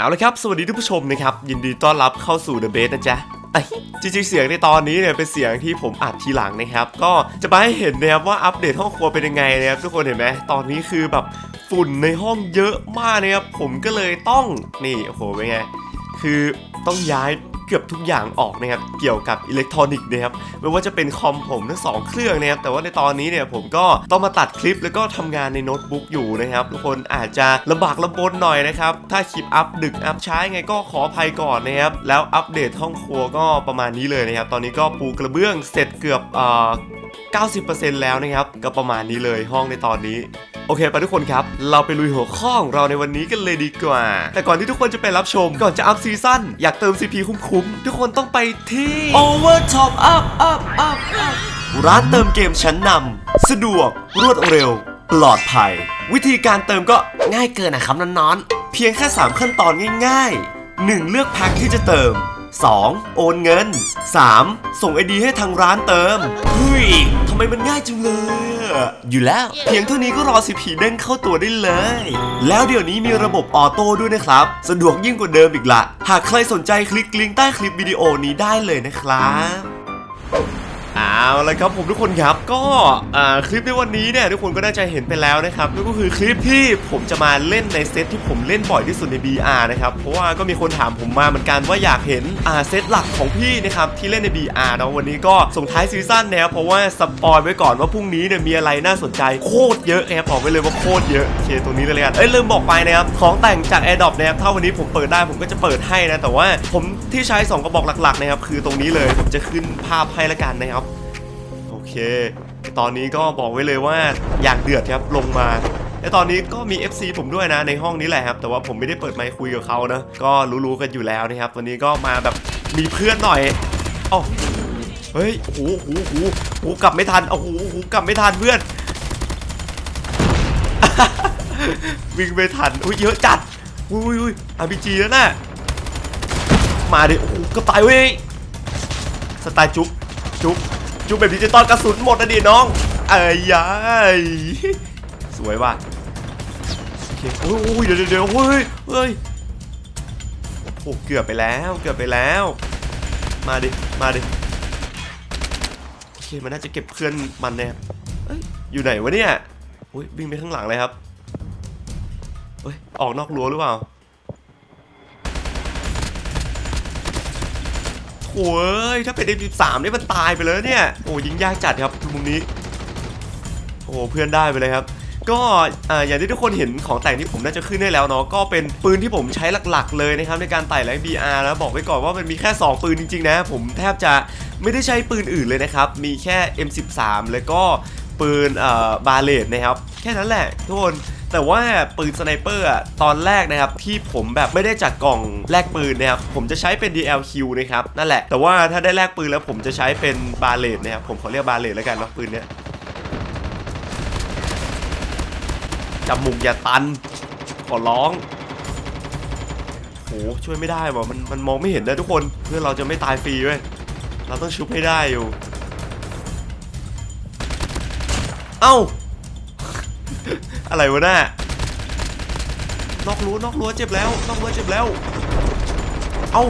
เอาละครับ สวัสดีทุกผู้ชมนะครับ ยินดีต้อนรับเข้าสู่ The Base นะจ๊ะเอ้ยจริงๆเสียงในตอนนี้เนี่ยเป็นเสียงที่ผมอัดทีหลังนะครับ ก็จะมาให้เห็นนะครับว่าอัปเดตห้องครัวเป็นยังไงนะครับทุกคนเห็นไหมตอนนี้คือแบบฝุ่นในห้องเยอะมากนะครับผมก็เลยต้องนี่โอ้โหเป็นไงคือต้องย้าย กือบทุกอย่างออกนะครับเกี่ยวกับอิเล็กทรอนิกส์นะครับไม่ว่าจะเป็นคอมผมทั้งสองเครื่องนะครับแต่ว่าในตอนนี้เนี่ยผมก็ต้องมาตัดคลิปแล้วก็ทำงานในโน้ตบุ๊กอยู่นะครับทุกคนอาจจะลำบากลำบนหน่อยนะครับถ้าคลิปอัพดึกอัพช้าไงก็ขออภัยก่อนนะครับแล้วอัปเดตห้องครัวก็ประมาณนี้เลยนะครับตอนนี้ก็ปูกระเบื้องเสร็จเกือบเอ่อ 90%แล้วนะครับ ก็ประมาณนี้เลยห้องในตอนนี้โอเคไปทุกคนครับ เราไปลุยหัวข้อของเราในวันนี้กันเลยดีกว่า แต่ก่อนที่ทุกคนจะไปรับชมก่อนจะอัพซีซั่นอยากเติม CP คุ้มๆ ทุกคนต้องไปที่ Over Top Up Up Up Up ร้านเติมเกมชั้นนำสะดวก รวดเร็ว ปลอดภัย วิธีการเติมก็ง่ายเกินนะครับน้อนๆเพียงแค่ 3 ขั้นตอนง่าย ๆ 1. เลือกแพ็คที่จะเติม 2. โอนเงิน 3. ส่งไอดีให้ทางร้านเติมเฮ้ยทำไมมันง่ายจังเลยอะอยู่แล้ว เพียงเท่านี้ก็รอสิผีเด้งเข้าตัวได้เลย แล้วเดี๋ยวนี้มีระบบออโต้ด้วยนะครับ สะดวกยิ่งกว่าเดิมอีกละหากใครสนใจคลิกลิงก์ใต้คลิปวิดีโอนี้ได้เลยนะครับ เอาละครับผมทุกคนครับก็คลิปในวันนี้เนี่ยทุกคนก็น่าจะเห็นไปแล้วนะครับนั่นก็คือคลิปที่ผมจะมาเล่นในเซตที่ผมเล่นบ่อยที่สุดใน BR นะครับเพราะว่าก็มีคนถามผมมาเหมือนกันว่าอยากเห็นเซตหลักของพี่นะครับที่เล่นใน BR เนาะวันนี้ก็ส่งท้ายซีซั่นนะครับเพราะว่าสปอยไว้ก่อนว่าพรุ่งนี้เนี่ยมีอะไรน่าสนใจโคตรเยอะนะครับบอกไว้เลยว่าโคตรเยอะโอเคตรงนี้เลยกันเอ้ยลืมบอกไปนะครับของแต่งจาก AirDrop นะครับถ้าวันนี้ผมเปิดได้ผมก็จะเปิดให้นะแต่ว่าผมที่ใช้สองกระบอกหลักๆนะครับคือตรงนี้เลยผมจะขึ้นภาพให้ละกันนะครับ เค ตอนนี้ก็บอกไว้เลยว่าอยากเดือดครับลงมาและตอนนี้ก็มี FC ผมด้วยนะในห้องนี้แหละครับ แต่ว่าผมไม่ได้เปิดไมค์คุยกับเขานะ ก็รู้ๆกันอยู่แล้วนะครับ วันนี้ก็มาแบบมีเพื่อนหน่อยอ๋อเฮ้ยโอ้โหโอ้โหโอ้โหกลับไม่ทันโอ้โหโอ้โหกลับไม่ทันเพื่อน วิ่งไม่ทันอุ้ยเยอะจัดอุ้ยอุ้ยอาร์พีจีแล้วน่ะมาดิโอ้โหกระต่ายเว้ยสไตล์จุ๊บจุ๊บ จุ๊บแบบดิจิตอลกระสุนหมดนะดิน้องเอ้ยยายสวยว่ะโอ้ยเดี๋ยวเดี๋ยวเฮ้ยเฮ้ยโอ้เกือบไปแล้วเกือบไปแล้ว มาดิมาดิโอเคมันน่าจะเก็บเพื่อนมันแน่อยอยู่ไหนวะเนี่ยอุ้ยวิ่งไปข้างหลังเลยครับเฮ้ยออกนอกรั้วหรือเปล่า โอ้ยถ้าเป็น M13 นี่มันตายไปเลยเนี่ยโอ้ยิงยากจัดครับมุมนี้โอ้เพื่อนได้ไปเลยครับก็อ่าอย่างที่ทุกคนเห็นของแต่งที่ผมน่าจะขึ้นได้แล้วเนาะก็เป็นปืนที่ผมใช้หลักๆ เลยนะครับในการไต่แรง BR แล้วบอกไว้ก่อนว่ามันมีแค่ 2 ปืนจริงๆนะ ผมแทบจะไม่ได้ใช้ปืนอื่นเลยนะครับ มีแค่ M13 แล้วก็ปืนเอ่อบาเลตนะครับ แค่นั้นแหละทุกคน แต่ว่าปืนสไนเปอร์อะตอนแรกนะครับที่ผมแบบไม่ได้จากกล่องแลกปืนนะครับผมจะใช้เป็น DLQ นะครับนั่นแหละ แต่ว่าถ้าได้แลกปืนแล้วผมจะใช้เป็นบาเลตนะครับผมขอเรียกบาเลตแล้วกันเนาะปืนเนี้ยจมูกอย่าตันขอร้องโหช่วยไม่ได้ว่ะมันมันมองไม่เห็นนะทุกคนเพื่อเราจะไม่ตายฟรีเว้ยเราต้องชุบให้ได้อยู่ เอ้า อะไรวะน่ะนอกรั้วนอกรั้วเจ็บแล้วนอกรั้วเจ็บแล้ว เอ้า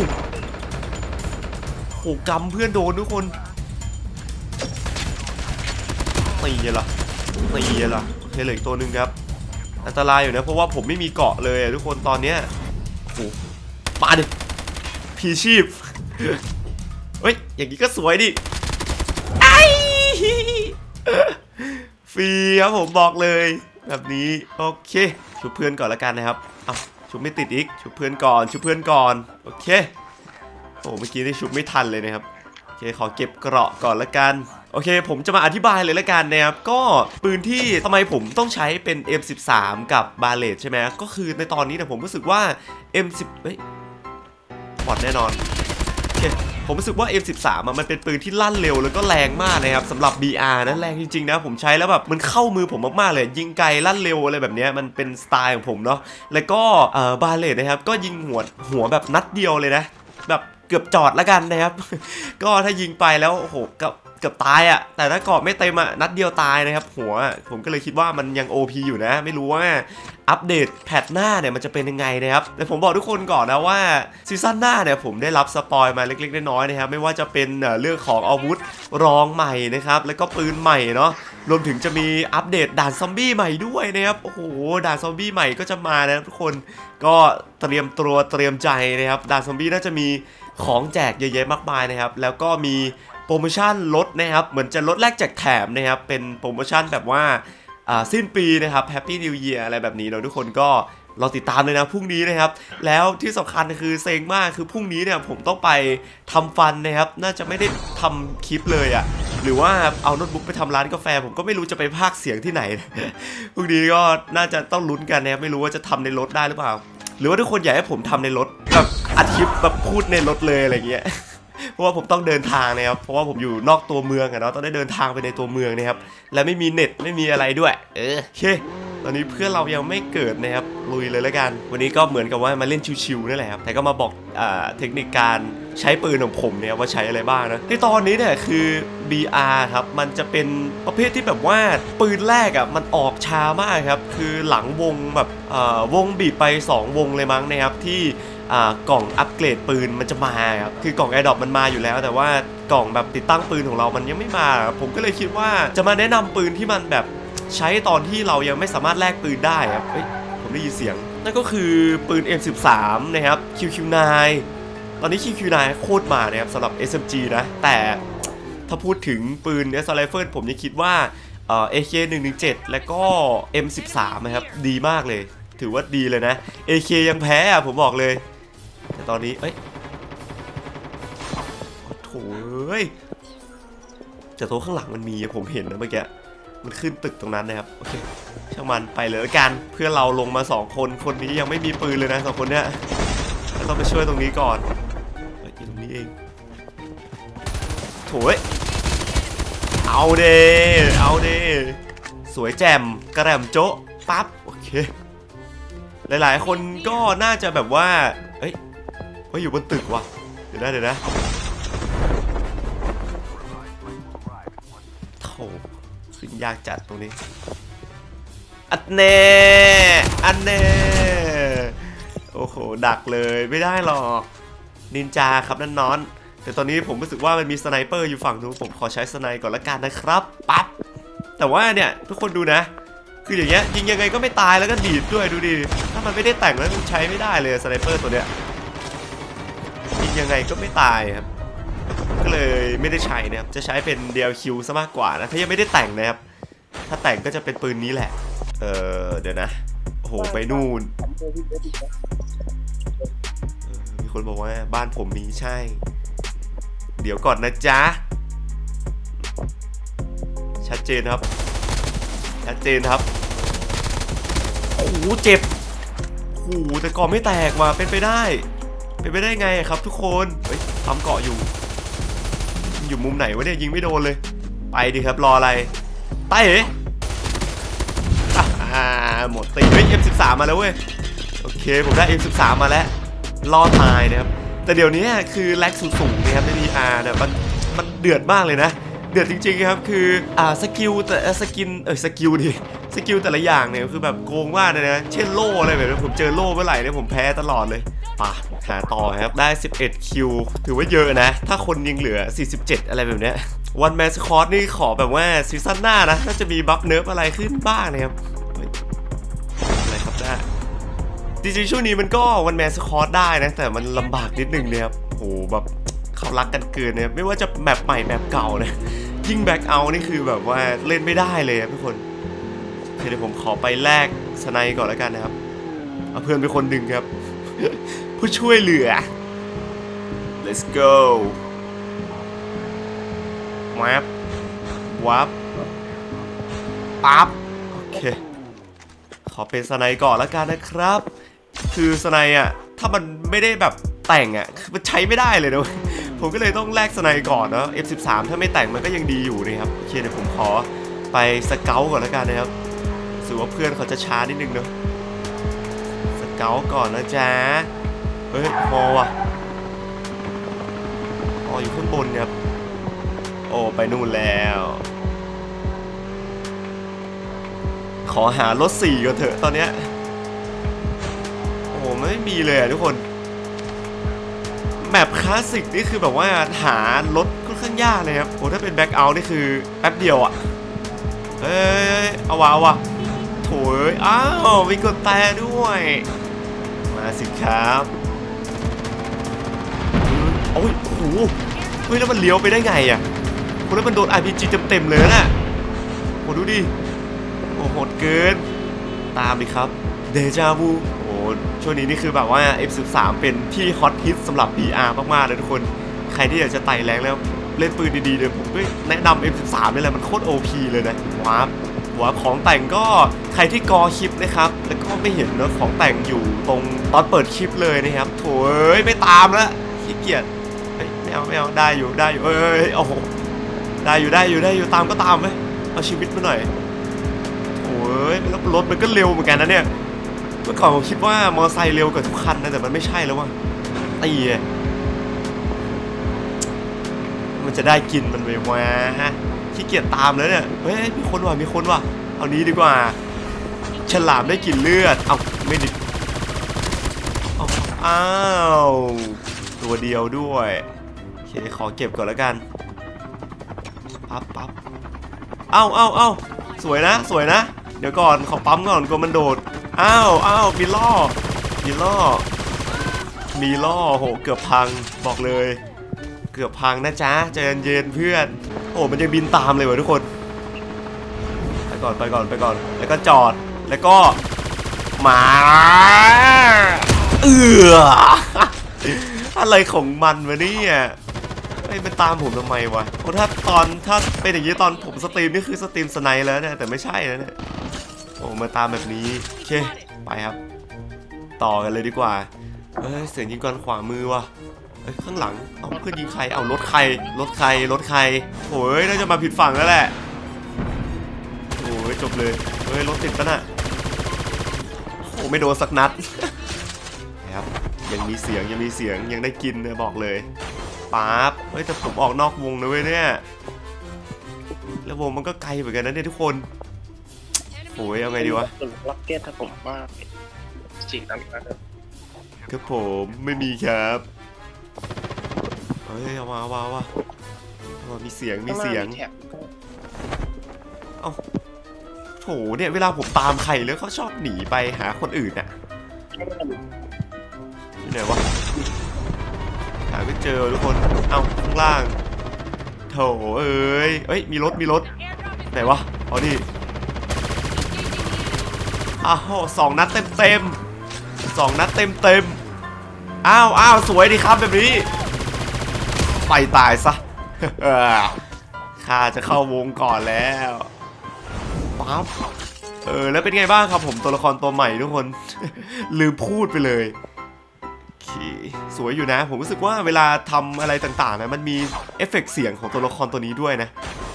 โหกำเพื่อนโดนทุกคนตีเหรอตีเหรอโอเคเหลืออีกตัวหนึ่งครับ อันตรายอยู่นะเพราะว่าผมไม่มีเกาะเลยทุกคนตอนเนี้ยโอ้มาดิพีชีพเฮ้ยอย่างนี้ก็สวยดิไอฟรีครับผมบอกเลย แบบนี้โอเคชุบเพื่อนก่อนละกันนะครับเอาชุบไม่ติดอีกชุบเพื่อนก่อนชุบเพื่อนก่อนโอเคโอ้เมื่อกี้นี่ชุบไม่ทันเลยนะครับโอเคขอเก็บเกราะก่อนละกันโอเค ผมจะมาอธิบายเลยละกันนะครับ ก็ปืนที่ทำไมผมต้องใช้เป็น M13 กับบาเลตใช่ไหมก็คือในตอนนี้เนี่ยผมรู้สึกว่า M10 เฮ้ยบอดแน่นอนโอเค ผมรู้สึกว่า F13 อะมันเป็นปืนที่ลั่นเร็วแล้วก็แรงมากนะครับสำหรับ BR นะแรงจริงๆนะผมใช้แล้วแบบมันเข้ามือผมมากๆเลย ยิงไกลลั่นเร็วอะไรแบบนี้มันเป็นสไตล์ของผมเนาะแล้วก็เอ่อบาเลตนะครับก็ยิงหัวหัวแบบนัดเดียวเลยนะ แบบเกือบจอดละกันนะครับ ก็ถ้ายิงไปแล้วโอ้โหกับ เกือบตายอะแต่ถ้าเกาะไม่เต็มอะนัดเดียวตายนะครับ หัวผมก็เลยคิดว่ามันยัง OP อยู่นะ ไม่รู้ว่าอัปเดตแพทหน้าเนี่ยมันจะเป็นยังไงนะครับ แต่ผมบอกทุกคนก่อนนะว่าซีซั่นหน้าเนี่ยผมได้รับสปอยมาเล็กๆน้อยๆนะครับ ไม่ว่าจะเป็นเอ่อเรื่องของอาวุธรองใหม่นะครับ แล้วก็ปืนใหม่เนาะรวมถึงจะมีอัปเดตด่านซอมบี้ใหม่ด้วยนะครับ โอ้โห ด่านซอมบี้ใหม่ก็จะมานะครับทุกคนก็เตรียมตัวเตรียมใจนะครับด่านซอมบี้น่าจะมีของแจกเยอะแยะมากมายนะครับ แล้วก็มี โปรโมชั่นลดนะครับ เหมือนจะลดแลกแจกแถมนะครับ เป็นโปรโมชั่นแบบว่าสิ้นปีนะครับ Happy New Year อะไรแบบนี้เนาทุกคนก็รอติดตามเลยนะพรุ่งนี้นะครับ แล้วที่สำคัญคือเซ็งมากคือพรุ่งนี้เนี่ยผมต้องไปทำฟันนะครับ น่าจะไม่ได้ทำคลิปเลยอะ่ะหรือว่าเอาโน้ตบุ๊กไปทำร้านกาแฟ ผมก็ไม่รู้จะไปพากเสียงที่ไหนพรุ่งนี้ก็น่าจะต้องลุ้นกันนะครับไม่รู้ว่าจะทำในรถได้หรือเปล่า หรือว่าทุกคนอยากให้ผมทำในรถแบบอัดคลิปแบบพูดในรถเลยอะไรเงี้ย เพราะว่าผมต้องเดินทางนะครับ เพราะว่าผมอยู่นอกตัวเมืองอะเนาะ ต้องได้เดินทางไปในตัวเมืองนะครับ และไม่มีเน็ตไม่มีอะไรด้วย เออโอเค ตอนนี้เพื่อนเรายังไม่เกิดนะครับ ลุยเลยแล้วกัน วันนี้ก็เหมือนกับว่ามาเล่นชิวๆนี่แหละครับ แต่ก็มาบอกอ่าเทคนิคการใช้ปืนของผมเนี่ยว่าใช้อะไรบ้างนะ ในตอนนี้เนี่ยคือ BR ครับ มันจะเป็นประเภทที่แบบว่าปืนแรกอะมันออกช้ามากครับ คือหลังวงแบบวงบีบไป 2 วงเลยมั้งนะครับที่ กล่องอัปเกรดปืนมันจะมาครับคือกล่อง a อ r d r o p มันมาอยู่แล้ว แต่ว่ากล่องแบบติดตั้งปืนของเรามันยังไม่มา ผมก็เลยคิดว่าจะมาแนะนำปืนที่มันแบบใช้ตอนที่เรายังไม่สามารถแลกปืนได้ครับผมได้ยินเสียง นั่นก็คือปืน M13 นะครับ QQ9 ตอนนี้ QQ9 โคตรมานะครับสำหรับ SMG นะ แต่ถ้าพูดถึงปืน S Rifle ผมยังคิดว่าเอ่อ AK117 และก็ M13 นะครับ ดีมากเลย ถือว่าดีเลยนะ AK ยังแพ้อะผมบอกเลย ตอนนี้ เอ้ยโอ้โถเอ้ยแต่โต๊ะข้างหลังมันมีผมเห็นนะเมื่อกี้ มันขึ้นตึกตรงนั้นนะครับ โอเค ช่างมันไปเลยละกันเพื่อเราลงมาสองคน คนนี้ยังไม่มีปืนเลยนะสองคนเนี้ยเราต้องไปช่วยตรงนี้ก่อนเฮ้ยอยู่ตรงนี้เองโถยเอาเดเอาเดสวยแจ่มกระแหลมโจ๊ะปั๊บ โอเค หลายๆ คนก็น่าจะแบบว่า เฮ้ยอยู่บนตึกว่ะ เดี๋ยวนะเดี๋ยวนะโถขึ้นยากจัดตรงนี้ อันเน่อันเน่โอ้โห ดักเลยไม่ได้หรอก นินจาครับนั่นนอน แต่ตอนนี้ผมรู้สึกว่ามันมีสไนเปอร์อยู่ฝั่งนู้นผมขอใช้สไนก่อนละกันนะครับปั๊บแต่ว่าเนี่ยทุกคนดูนะคืออย่างเงี้ยยิงยังไงก็ไม่ตายแล้วก็ดีดด้วยดูดิถ้ามันไม่ได้แต่งแล้วมันใช้ไม่ได้เลยสไนเปอร์ตัวเนี้ย ยังไงก็ไม่ตายครับ ก็เลยไม่ได้ใช้นะครับ จะใช้เป็น DLQ ซะมากกว่านะ ถ้ายังไม่ได้แต่งนะครับ ถ้าแต่งก็จะเป็นปืนนี้แหละ เออเดี๋ยวนะ โอ้โห ไปนู่น มีคนบอกว่าบ้านผมมีใช่ เดี๋ยวก่อนนะจ๊ะ ชัดเจนครับ ชัดเจนครับโอ้โหเจ็บโอ้โหแต่เกาะไม่แตกว่ะเป็นไปได้ เป็นไปได้ไงครับทุกคนเฮ้ยทำเกาะอยู่ อยู่มุมไหนวะเนี่ยยิงไม่โดนเลย ไปดิครับรออะไรไปเอ๋อ่าหมดตีเฮ้ย M13 มาแล้วเว้ย โอเค ผมได้ M13 มาแล้วรอดตายนะครับ แต่เดี๋ยวนี้คือแลกสูงๆนะครับใน VR เนี่ยมันมันเดือดมากเลยนะ เดือดจริงๆครับ คืออ่าสกิลแต่สกินเออสกิลดิสกิลแต่ละอย่างเนี่ยคือแบบโกงมากเลยนะ เช่นโล่อะไรแบบนี้ผมเจอโล่เมื่อไหร่เนี่ยผมแพ้ตลอดเลย ปะหาต่อครับ ได้ 11 คิว ถือว่าเยอะนะ ถ้าคนยังเหลือ 47 อะไรแบบเนี้ยวันแมสคอร์สนี่ขอแบบว่าซีซั่นหน้านะน่าจะมีบัฟเนิร์ฟอะไรขึ้นบ้างนะครับอะไรครับหน้าจริงๆช่วงนี้มันก็วันแมสคอร์สได้นะ แต่มันลำบากนิดนึงเนี่ยครับโหแบบเขารักกันเกินเนี่ยไม่ว่าจะแมปใหม่แมปเก่านะยิ่งแบ็กเอานี่คือแบบว่าเล่นไม่ได้เลยครับทุกคนเคเดี๋ยวผมขอไปแลกสไนก่อนแล้วกันนะครับเอาเพื่อนไปคนหนึ่งครับ ผู้ช่วยเหลือ let's go วับวับปั๊บ โอเค ขอเป็นสไนก่อนล้วกันนะครับ คือสไนอะ ถ้ามันไม่ได้แบบแต่งอะ คือมันใช้ไม่ได้เลยนะเว้ยผมก็เลยต้องแลกสไนก่อนเนาะ F13 ถ้าไม่แต่งมันก็ยังดีอยู่นะครับ โอเคเดี๋ยวผมขอไปสเกลก่อนล้วกันนะครับสึกว่าเพื่อนเขาจะช้านิดนึงเนาะสเกลก่อนนะจ๊ะ เฮ้ยพอว่ะพออยู่ข้างบนครับ โอ้ ไปนู่นแล้ว ขอหารถสี่ก่อนเถอะตอนเนี้ย โอ้โหไม่มีเลยอะทุกคน แมปคลาสสิกนี่คือแบบว่าหารถค่อนข้างยากเลยครับ โอ้ ถ้าเป็นแบ็กเอาท์นี่คือแป๊บเดียวอะเอ้ยเอาวะเอาวะโถยอ้าว มีกดแต่ด้วย มาสิครับ โอ้ยโอ้โหเฮ้ยแล้วมันเลี้ยวไปได้ไงอะโอ้แล้วมันโดน RPG เต็มๆเลยนะโอ้ดูดิโอ้โหดเกิน ตามดิครับเดจาวูโอ้ช่วงนี้นี่คือแบบว่า F13 เป็นที่ฮอตฮิตสำหรับ BR มากๆเลยทุกคน ใครที่อยากจะไต่แรงแล้วเล่นปืนดีๆเลยวผมก็แนะนำ F13 นี่แหละมันโคตร OP เลยนะว้าบว้าบของแต่งก็ใครที่กอคลิปนะครับ แล้วก็ไม่เห็นเนอะของแต่งอยู่ตรงตอนเปิดคลิปเลยนะครับโถเอ้ยไม่ตามแล้วขี้เกียจ ไม่เอาไม่เอาได้อยู่ได้อยู่เอ้ยโอ้โหได้อยู่ได้อยู่ได้อยู่ตามก็ตามไหมเอาชีวิตมาหน่อยโอ้ยแล้วรถมันก็เร็วเหมือนกันนะเนี่ยเมื่อก่อนผมคิดว่ามอเตอร์ไซค์เร็วกว่าทุกคันนะแต่มันไม่ใช่แล้วว่ะตีอะมันจะได้กินมันไปวะฮะขี้เกียจตามแล้วเนี่ยเฮ้ยมีคนว่ะมีคนว่ะเอานี้ดีกว่า ฉลามได้กินเลือดเอาไม่ดิเอาอ้าวตัวเดียวด้วย เค ขอเก็บก่อนแล้วกัน ปั๊บปั๊บเอ้าเอ้าเอ้าสวยนะ สวยนะ เดี๋ยวก่อน ขอปั๊มก่อนกลัวมันโดดอ้าวอ้าวมีล่อ มีล่อ มีล่อ โห เกือบพัง บอกเลย เกือบพังนะจ๊ะใจเย็นเพื่อน โอ้มันจะบินตามเลยวะทุกคน ไปก่อน ไปก่อน ไปก่อน แล้วก็จอด แล้วก็มาเอืออะไรของมันวะเนี่ย ไอ้ยมันตามผมทำไมวะโอ้ถ้าตอนถ้าเป็นอย่างนี้ตอนผมสตรีมนี่คือสตรีมสไนแล้วเนี่ยแต่ไม่ใช่แล้วเนี่ยโอ้มาตามแบบนี้โอเคไปครับ ต่อกันเลยดีกว่าเอ้ยเสียงยิงกันขวามือวะเอ้ยข้างหลังเอาเพื่อนยิงใครเอารถใครรถใครรถใครโอ้ยน่าจะมาผิดฝั่งแล้วแหละโอ้ยจบเลยเฮ้ยรถติดปะน่ะโอ้ไม่โดนสักนัดครับยังมีเสียงยังมีเสียงยังได้กินนะบอกเลย ป๊าบเฮ้ยแต่ผมออกนอกวงนะเว้ยเนี่ย แล้ววงมันก็ไกลเหมือนกันนะเนี่ยทุกคนโอ้ยเอาไงดีวะส่วนล็อกเก็ตถ้าผมว่าจริงนะครับครับผมไม่มีครับเฮ้ยเอามาเอามาเอามาเอามามีเสียงมีเสียงแท็บโถเนี่ยเวลาผมตามใครแล้วเขาชอบหนีไปหาคนอื่นอะอยู่ไหนวะหา ไม่เจอทุกคน เอ้าข้างล่าง โถเอ้ยเอ้ย มีรถ มีรถ ไหนวะอ๋อนี่อ้าวสองนัดเต็มเต็มสองนัดเต็มเต็มอ้าวอ้าวสวยดีครับแบบนี้ ไปตายซะข้าจะเข้าวงก่อนแล้วปั๊บเออแล้วเป็นไงบ้างครับผมตัวละครตัวใหม่ทุกคน ลืมพูดไปเลย เค สวยอยู่นะ ผมรู้สึกว่าเวลาทำอะไรต่างๆนะมันมีเอฟเฟกต์เสียงของตัวละครตัวนี้ด้วยนะ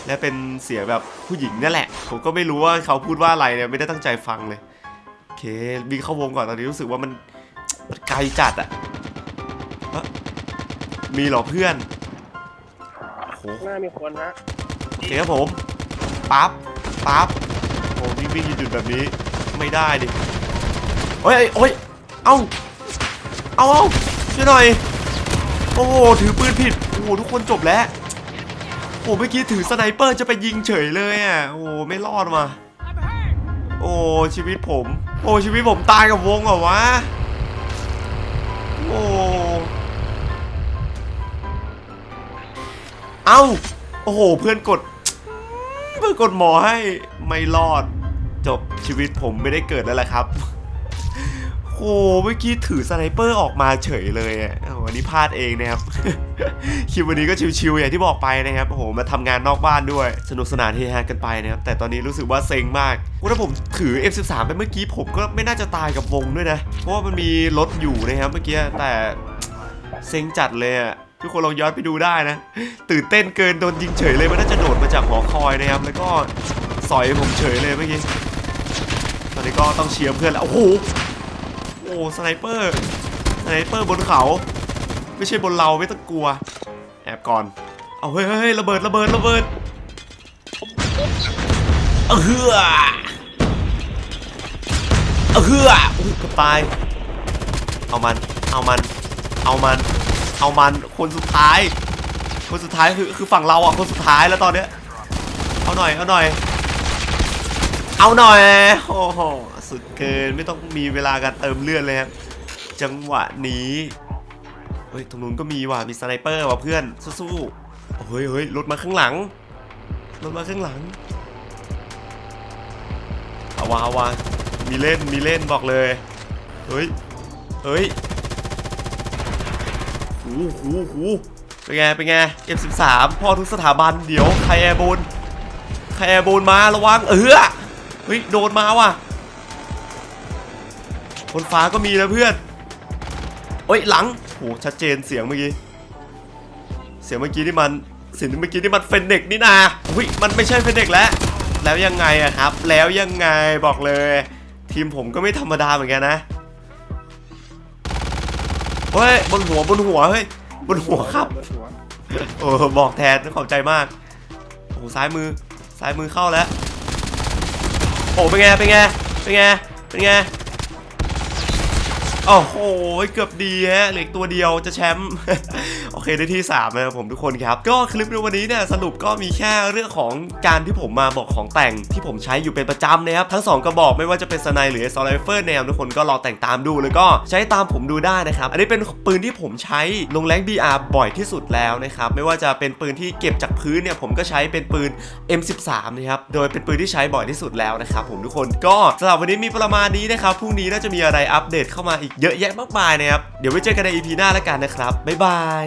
และเป็นเสียงแบบผู้หญิงนั่นแหละ ผมก็ไม่รู้ว่าเขาพูดว่าอะไรเนี่ยไม่ได้ตั้งใจฟังเลยโอเคบินเข้าวงก่อนตอนนี้รู้สึกว่ามันมันไกลจัดอะเอ๊ะมีเหรอเพื่อนโหหน้ามีคนนะโอเคครับผมปั๊บปั๊บโอ้วิ่งวิ่งหยุดๆแบบนี้ไม่ได้ดิเฮ้ยเอ้ยเอ้ยเอ้า เอาเอาช่วยหน่อย โอ้โหถือปืนผิด โอ้โหทุกคนจบแล้ว โอ้เมื่อกี้ถือสไนเปอร์จะไปยิงเฉยเลยอะ โอ้ไม่รอดมา โอ้ชีวิตผม โอ้ชีวิตผมตายกับวงเหรอวะ โอ้เอ้า โอ้โห เพื่อนกด เพื่อนกดหมอให้ ไม่รอด จบชีวิตผมไม่ได้เกิดแล้วแหละครับ โอ้โหเมื่อกี้ถือสไนเปอร์ออกมาเฉยเลยอะโอ้โหอันนี้พลาดเองนะครับ คลิปวันนี้ก็ชิวๆอย่างที่บอกไปนะครับ โอ้โห มาทำงานนอกบ้านด้วย สนุกสนานเฮฮากันไปนะครับ แต่ตอนนี้รู้สึกว่าเซ็งมากว่าถ้าผมถือ F13 ไปเมื่อกี้ผมก็ไม่น่าจะตายกับวงด้วยนะ เพราะว่ามันมีรถอยู่นะครับเมื่อกี้แต่เซ็งจัดเลยอะทุกคนลองย้อนไปดูได้นะ ตื่นเต้นเกินโดนยิงเฉยเลยมันน่าจะโดดมาจากหอคอยนะครับ แล้วก็สอยผมเฉยเลยเมื่อกี้ ตอนนี้ก็ต้องเชียร์เพื่อนแล้ว โอ้โห สไนเปอร์สไนเปอร์บนเขา ไม่ใช่บนเราไม่ต้องกลัว แอบก่อน เอาเฮ้ยเฮ้ยระเบิดระเบิดระเบิดเอาเฮือเอาเฮืออุ้ยกับตาย เอามัน เอามัน เอามัน เอามัน คนสุดท้าย คนสุดท้ายคือคือฝั่งเราอะ คนสุดท้ายแล้วตอนเนี้ย เอาหน่อย เอาหน่อย เอาหน่อย โอ้โห สุดเกิน ไม่ต้องมีเวลาการเติมเลือดเลยครับ จังหวะนี้เฮ้ยตรงนู้นก็มีว่ะมีสไนเปอร์ว่ะเพื่อนสู้ๆเฮ้ยเฮ้ยรถมาข้างหลังรถมาข้างหลังเอาวะเอาวะมีเล่นมีเล่นบอกเลยเฮ้ยเฮ้ยหูหูหูเป็นไงเป็นไง F13 พ่อทุกสถาบันเดี๋ยวใครแอร์โบนใครแอร์โบนมาระวังเออเฮ้ยโดนมาว่ะ บนฟ้าก็มีนะเพื่อนเฮ้ยหลังโหชัดเจนเสียงเมื่อกี้ เสียงเมื่อกี้นี่มันเสียงเมื่อกี้นี่มันเฟนเด็กนี่นาอุ้ยมันไม่ใช่เฟนเด็กแล้ว แล้วยังไงอะครับ แล้วยังไงบอกเลย ทีมผมก็ไม่ธรรมดาเหมือนกันนะเฮ้ยบนหัวบนหัวเฮ้ยบนหัวครับเบิดหัวโอ้บอกแทนขอบใจมากโอ้ซ้ายมือซ้ายมือเข้าแล้วโอ้เป็นไงเป็นไงเป็นไงเป็นไง โอ้โหเกือบดีฮะเหลือตัวเดียวจะแชมป์โอเคได้ที่3นะครับผมทุกคนครับ ก็คลิปในวันนี้เนี่ยสรุปก็มีแค่เรื่องของการที่ผมมาบอกของแต่งที่ผมใช้อยู่เป็นประจำนะครับทั้ง 2 กระบอกไม่ว่าจะเป็นสไนหรือซอลไลเฟอร์แนวทุกคนก็รอแต่งตามดูแล้วก็ใช้ตามผมดูได้นะครับ อันนี้เป็นปืนที่ผมใช้ลงแรง BR บ่อยที่สุดแล้วนะครับไม่ว่าจะเป็นปืนที่เก็บจากพื้นเนี่ยผมก็ใช้เป็นปืน M13 นะครับโดยเป็นปืนที่ใช้บ่อยที่สุดแล้วนะครับผมทุกคนก็สำหรับวันนี้มีประมาณนี้นะครับพรุ่งนี้น่าจะมีอะไรอัปเดตเข้ามาอีกเยอะแยะมากมายนะครับ เดี๋ยวไว้เจอกันใน EP หน้าแล้วกันนะครับ บ๊ายบาย